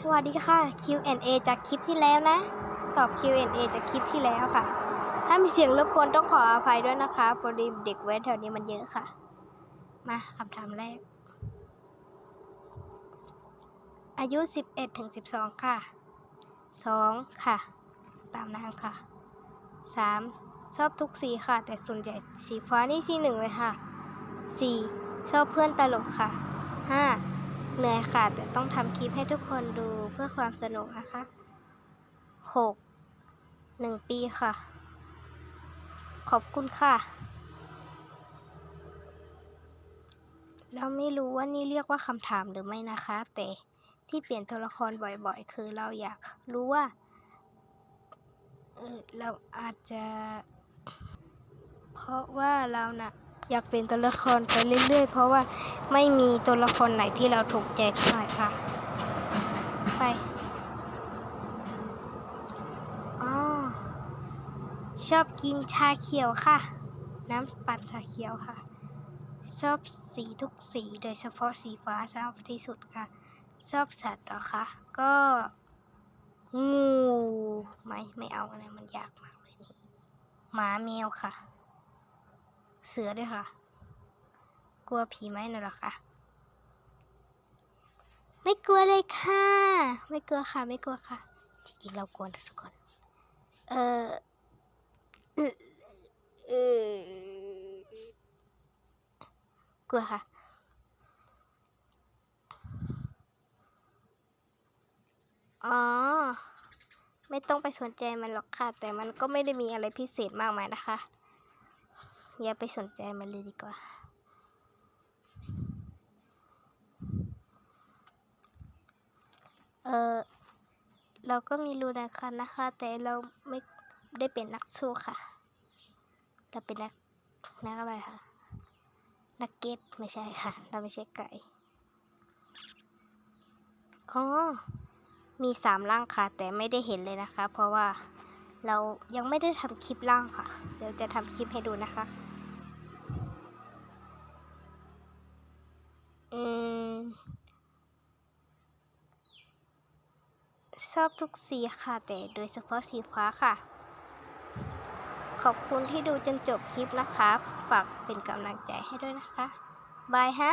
สวัสดีค่ะ Q&A จากคลิปที่แล้วนะ ตอบ Q&A จากคลิปที่แล้วค่ะ ถ้ามีเสียงรบกวนต้องขออภัยด้วยนะคะพอดีเด็กแว้นแถวนี้มันเยอะค่ะ มาคำถามแรก อายุ 11ถึง12 ค่ะ 2 ค่ะ ตามนั้นค่ะ 3. ชอบทุกสีค่ะ แต่ส่วนใหญ่สีฟ้านี่ที่หนึ่งเลยค่ะ 4. ชอบเพื่อนตลกค่ะ 5. เหนื่อยค่ะ แต่ต้องทำคลิปให้ทุกคนดูเพื่อความสนุกนะคะ 6. 1 ปีค่ะ ขอบคุณค่ะ เราไม่รู้ว่านี่เรียกว่าคำถามหรือไม่นะคะ แต่ที่เปลี่ยนตัวละครบ่อยๆ คือเราอยากรู้ว่าเออเราอาจจะ เพราะว่าเรานะ่ะ อยากเป็นตัวละครไปเรื่อย ๆ เพราะว่าไม่มีตัวละครไหนที่เราถูกใจเท่าไหร่ค่ะ ไปอ๋อชอบกินชาเขียวค่ะ น้ำปั่นชาเขียวค่ะ ชอบสีทุกสีโดยเฉพาะสีฟ้าชอบที่สุดค่ะ ชอบสัตว์เหรอคะก็งูไม่ไม่เอาอะไรมันยากมากเลยนี่หมาแมวค่ะ เสือด้วยค่ะ กลัวผีไหมน่ะหรอคะไม่กลัวเลยค่ะ ไม่กลัวค่ะ ไม่กลัวค่ะ จริงๆเรากลัวนะทุกคน เออเออเออกลัวค่ะ อ๋อ ไม่ต้องไปสนใจมันหรอกค่ะ แต่มันก็ไม่ได้มีอะไรพิเศษมากมายนะคะ อย่าไปสนใจมันเลยดีกว่าเออเราก็มีรูนะคะนะคะ แต่เราไม่ได้เป็นนักสู้ค่ะ เราเป็นนักนักอะไรคะนักเก็ตไม่ใช่ค่ะ เราไม่ใช่ไก่อ๋อมีสามร่างค่ะ แต่ไม่ได้เห็นเลยนะคะ เพราะว่า เรายังไม่ได้ทำคลิปร่างค่ะ เดี๋ยวจะทำคลิปให้ดูนะคะ อืม ชอบทุกสีค่ะ แต่โดยเฉพาะสีฟ้าค่ะ ขอบคุณที่ดูจนจบคลิปนะคะ ฝากเป็นกำลังใจให้ด้วยนะคะ บายฮะ